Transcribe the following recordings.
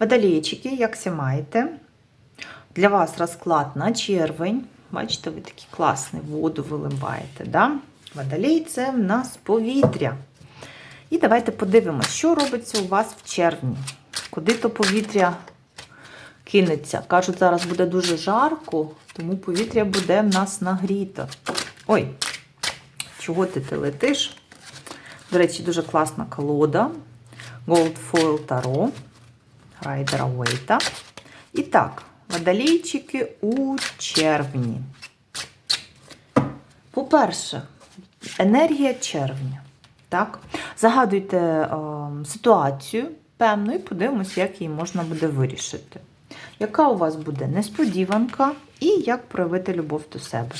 Водолейчики, як всі маєте, для вас розклад на червень. Бачите, ви такий класний воду виливаєте. Да? Водолей це в нас повітря. І давайте подивимося, що робиться у вас в червні. Куди то повітря кинеться. Кажуть, зараз буде дуже жарко, тому повітря буде в нас нагріто. Ой, чого ти ти летиш? До речі, дуже класна колода. Gold Foil Tarot. Райдера Уейта. І так, водолійчики у червні. По-перше, енергія червня. Так? Загадуйте е, ситуацію певну і подивимось, як її можна буде вирішити. Яка у вас буде несподіванка і як проявити любов до себе?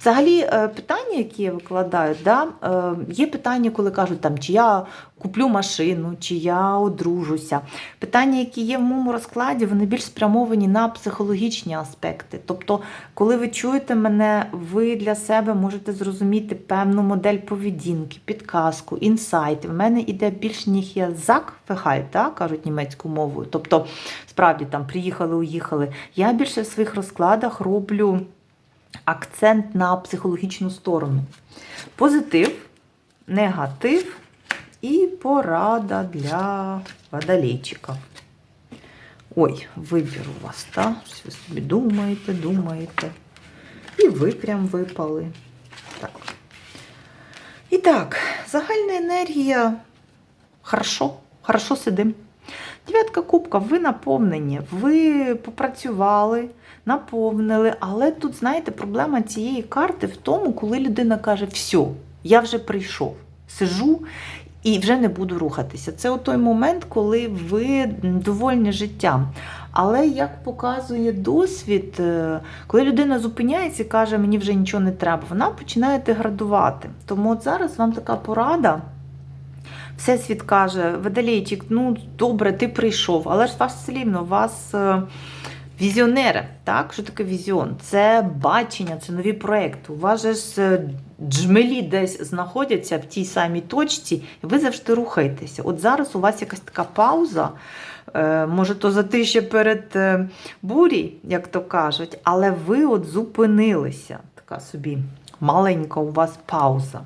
Взагалі, е, питання, які я викладаю, да, е, є питання, коли кажуть, там, чи я куплю машину, чи я одружуся. Питання, які є в моєму розкладі, вони більш спрямовані на психологічні аспекти. Тобто, коли ви чуєте мене, ви для себе можете зрозуміти певну модель поведінки, підказку, інсайт. В мене іде більш ніж я зак так, кажуть німецькою мовою. Тобто, справді там приїхали, уїхали. Я більше в своїх розкладах роблю акцент на психологічну сторону. Позитив, негатив і порада для водолейчиків. Ой, вибір у вас, так? Щось собі думаєте, думаєте. І ви прям випали. Так. І так, загальна енергія. Хорошо, хорошо сидим. Дев'ятка кубка, ви наповнені, ви попрацювали, наповнили, але тут, знаєте, проблема цієї карти в тому, коли людина каже, все, я вже прийшов, сижу і вже не буду рухатися. Це той момент, коли ви довольні життям. Але як показує досвід, е, коли людина зупиняється і каже, мені вже нічого не треба, вона починає деградувати. Тому от зараз вам така порада. Всесвіт каже, Водолейчик, ну добре, ти прийшов, але ж вас все рівно, вас е, візіонери. Так? Що таке візіон? Це бачення, це нові проекти. У вас ж е, джмелі десь знаходяться в тій самій точці, і ви завжди рухаєтеся. От зараз у вас якась така пауза. е, Може, то затишя перед бурі, як то кажуть, але ви от зупинилися. Така собі маленька у вас пауза.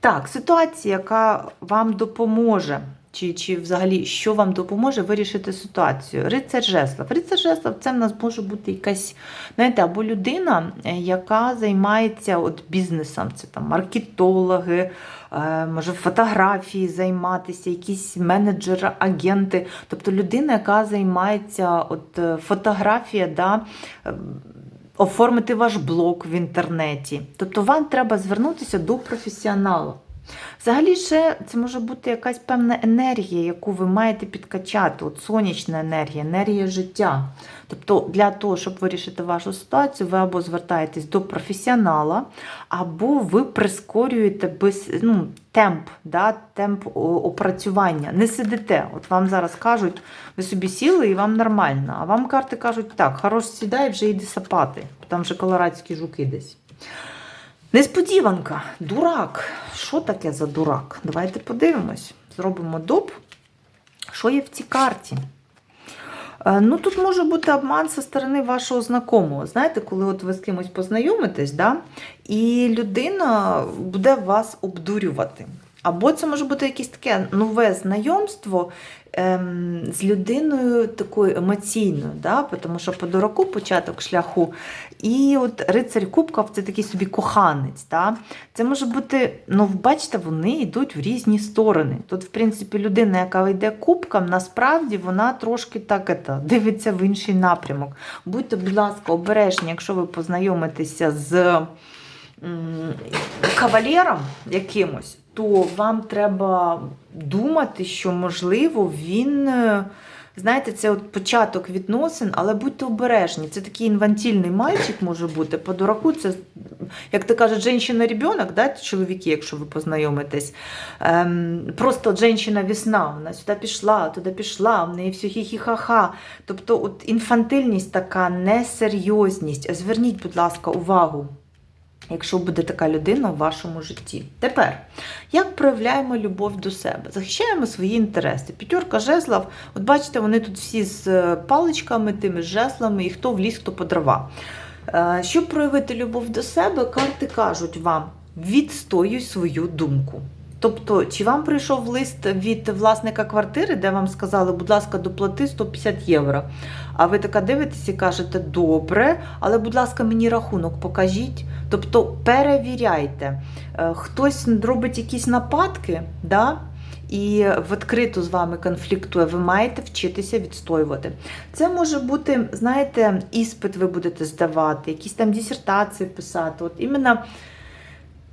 Так, ситуація, яка вам допоможе, чи, чи взагалі що вам допоможе вирішити ситуацію. Рицар Жеслав. Рицар Жеслав це в нас може бути якась, знаєте, або людина, е, яка займається от бізнесом, це там маркетологи, е, може фотографії займатися, якісь менеджери, агенти. Тобто людина, яка займається от е, фотографія, да, е, оформити ваш блог в інтернеті. Тобто вам треба звернутися до професіонала. Взагалі, ще це може бути якась певна енергія, яку ви маєте підкачати. От сонячна енергія, енергія життя. Тобто, для того, щоб вирішити вашу ситуацію, ви або звертаєтесь до професіонала, або ви прискорюєте без, ну, темп, да, темп опрацювання. Не сидите. От вам зараз кажуть, ви собі сіли і вам нормально. А вам карти кажуть, так, хорош сідай, вже йди сапати. Там вже колорадські жуки десь. Несподіванка, дурак. Що таке за дурак? Давайте подивимось. Зробимо доп. Що є в цій карті? Е, Ну, тут може бути обман зі сторони вашого знайомого. Знаєте, коли от ви з кимось познайомитесь, да, і людина буде вас обдурювати. Або це може бути якесь таке нове знайомство ем, з людиною такою емоційною, да? тому що по дураку початок шляху. І от рицарь Кубков це такий собі коханець. Да? Це може бути, ну, бачите, вони йдуть в різні сторони. Тут, в принципі, людина, яка йде кубком, насправді вона трошки так это, дивиться в інший напрямок. Будьте, будь ласка, обережні, якщо ви познайомитеся з кавалером якимось, то вам треба думати, що, можливо, він. е, Знаєте, це от початок відносин, але будьте обережні. Це такий інвантільний мальчик може бути. По дураку це, як ти кажеш, жінка-ребенок, да, чоловіки, якщо ви познайомитесь. Ем, просто жінка-весна, вона сюди пішла, туди пішла, в неї все хі-хі-ха-ха. Тобто от інфантильність така, несерйозність. Зверніть, будь ласка, увагу. Якщо буде така людина в вашому житті. Тепер, як проявляємо любов до себе? Захищаємо свої інтереси. П'ятерка жезлов, от бачите, вони тут всі з е, паличками, тими жезлами, і хто в ліс, хто по дрова. Е, Щоб проявити любов до себе, карти кажуть вам: відстоюй свою думку. Тобто, чи вам прийшов лист від власника квартири, де вам сказали, будь ласка, доплати 150 євро. А ви така дивитесь і кажете, добре, але, будь ласка, мені рахунок покажіть. Тобто перевіряйте. Е, Хтось робить якісь нападки, да? і відкрито з вами конфліктує, ви маєте вчитися відстоювати. Це може бути, знаєте, іспит ви будете здавати, якісь там дисертації писати. От іменно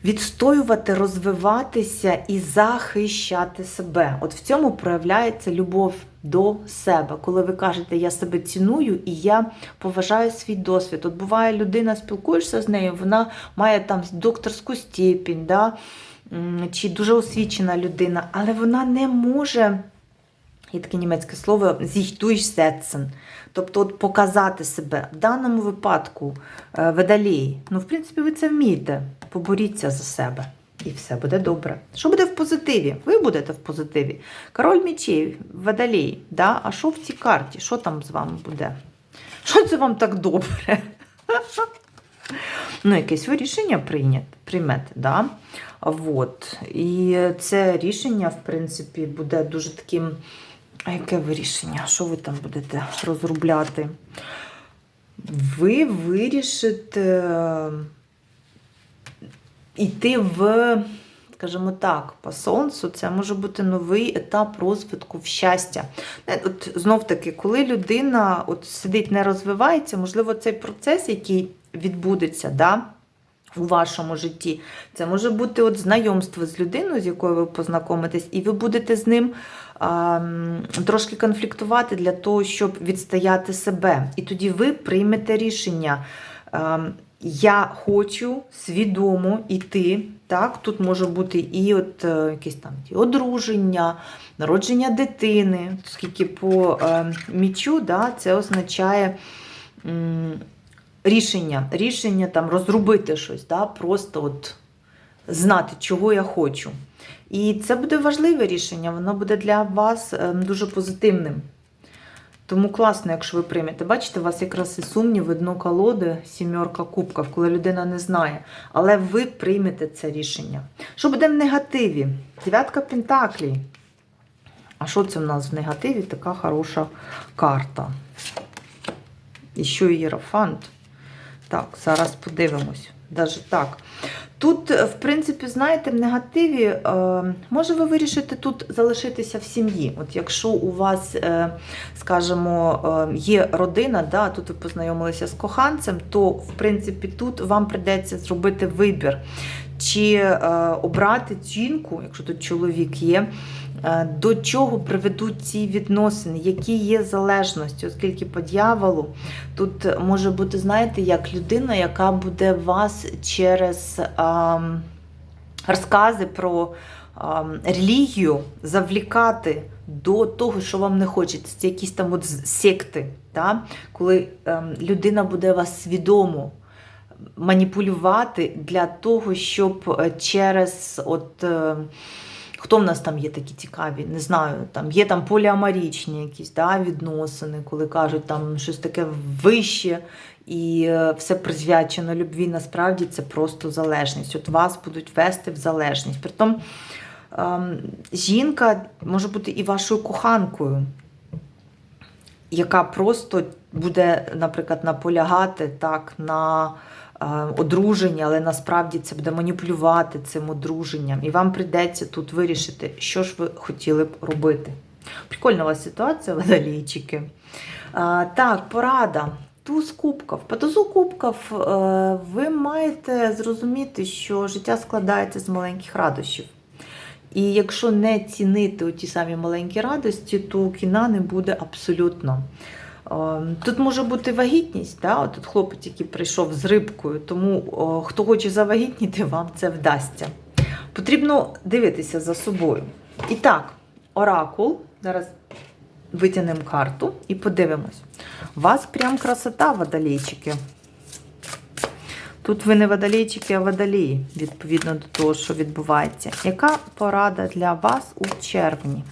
відстоювати, розвиватися і захищати себе. От в цьому проявляється любов до себе, коли ви кажете, я себе ціную і я поважаю свій досвід. От буває, людина спілкуєшся з нею, вона має там докторську степінь, да? чи дуже освічена людина, але вона не може. Є таке німецьке слово sich. Тобто от показати себе. В даному випадку е. Ну, в принципі, ви це вмієте. Поборіться за себе. І все буде добре. Що буде в позитиві? Ви будете в позитиві. Король мечей, водолій. Да? А що в цій карті? Що там з вами буде? Що це вам так добре? Ну, якесь ви рішення приймете, да? Вот. І це рішення, в принципі, буде дуже таким. А яке ви рішення? Що ви там будете розробляти? Ви вирішите йти в, скажімо так, по сонцю, це може бути новий етап розвитку в щастя. Е, От знов таки, коли людина от сидить, не розвивається, можливо, цей процес, який відбудеться, да, у вашому житті, це може бути от знайомство з людиною, з якою ви познайомитесь, і ви будете з ним а, трошки конфліктувати для того, щоб відстояти себе. І тоді ви приймете рішення. а, я хочу свідомо йти. Так, тут може бути і от е, якесь там ті одруження, народження дитини, оскільки по е, мічу да, це означає м, рішення, рішення там розробити щось, да, просто от знати, чого я хочу. І це буде важливе рішення, воно буде для вас е, дуже позитивним. Тому класно, якщо ви приймете. Бачите, у вас якраз і сумніви, дно колоди, сімерка кубків, коли людина не знає. Але ви приймете це рішення. Що буде в негативі? Дев'ятка пентаклей. А що це в нас в негативі? Така хороша карта. І що єрофант. Так, зараз подивимось. Даже так. Тут, в принципі, знаєте, в негативі, е, може ви вирішите тут залишитися в сім'ї. От якщо у вас, е, скажімо, е, є родина, да, тут ви познайомилися з коханцем, то в принципі тут вам прийдеться зробити вибір. Чи е, обрати жінку, якщо тут чоловік є, е, до чого приведуть ці відносини, які є залежності, оскільки по дьяволу тут може бути, знаєте, як людина, яка буде вас через розкази про ем, релігію завлікати до того, що вам не хочеться. Це якісь там от секти, да? коли ем, людина буде вас свідомо маніпулювати для того, щоб е, через от. Хто в нас там є такі цікаві? Не знаю, там є там поліаморічні якісь да, відносини, коли кажуть там щось таке вище і е, все присвячено любві. Насправді це просто залежність. От вас будуть вести в залежність. Притом ем, жінка може бути і вашою коханкою, яка просто буде, наприклад, наполягати так на одруження, але насправді це буде маніпулювати цим одруженням. І вам прийдеться тут вирішити, що ж ви хотіли б робити. Прикольна у вас ситуація, водолійчики. Так, порада. Туз кубків. По тузу кубків е, ви маєте зрозуміти, що життя складається з маленьких радощів. І якщо не цінити ті самі маленькі радості, то кіна не буде абсолютно. Е, Тут може бути вагітність, да? Тут хлопець, який прийшов з рибкою, тому хто хоче завагітніти, вам це вдасться. Потрібно дивитися за собою. І так, оракул. Зараз витягнемо карту і подивимось. У вас прям красота, водолейчики. Тут ви не водолійчики, а водолії, відповідно до того, що відбувається. Яка порада для вас у червні?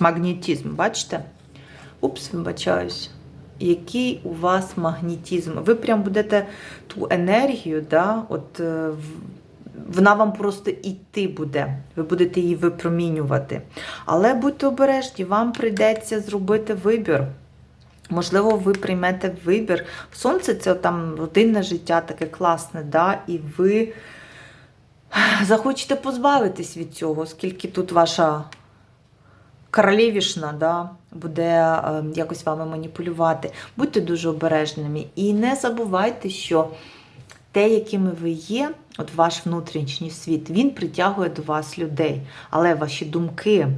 Магнетизм, бачите? Упс, вибачаюсь. Який у вас магнетизм? Ви прям будете ту енергію, да, от е, вона вам просто йти буде. Ви будете її випромінювати. Але будьте обережні, вам прийдеться зробити вибір. Можливо, ви приймете вибір. Сонце це там родинне життя, таке класне, да? і ви захочете позбавитись від цього, оскільки тут ваша королевішна да, буде е, якось вами маніпулювати. Будьте дуже обережними. І не забувайте, що те, якими ви є, от ваш внутрішній світ, він притягує до вас людей. Але ваші думки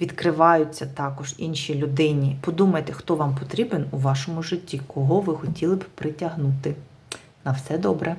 відкриваються також іншій людині. Подумайте, хто вам потрібен у вашому житті, кого ви хотіли б притягнути. На все добре.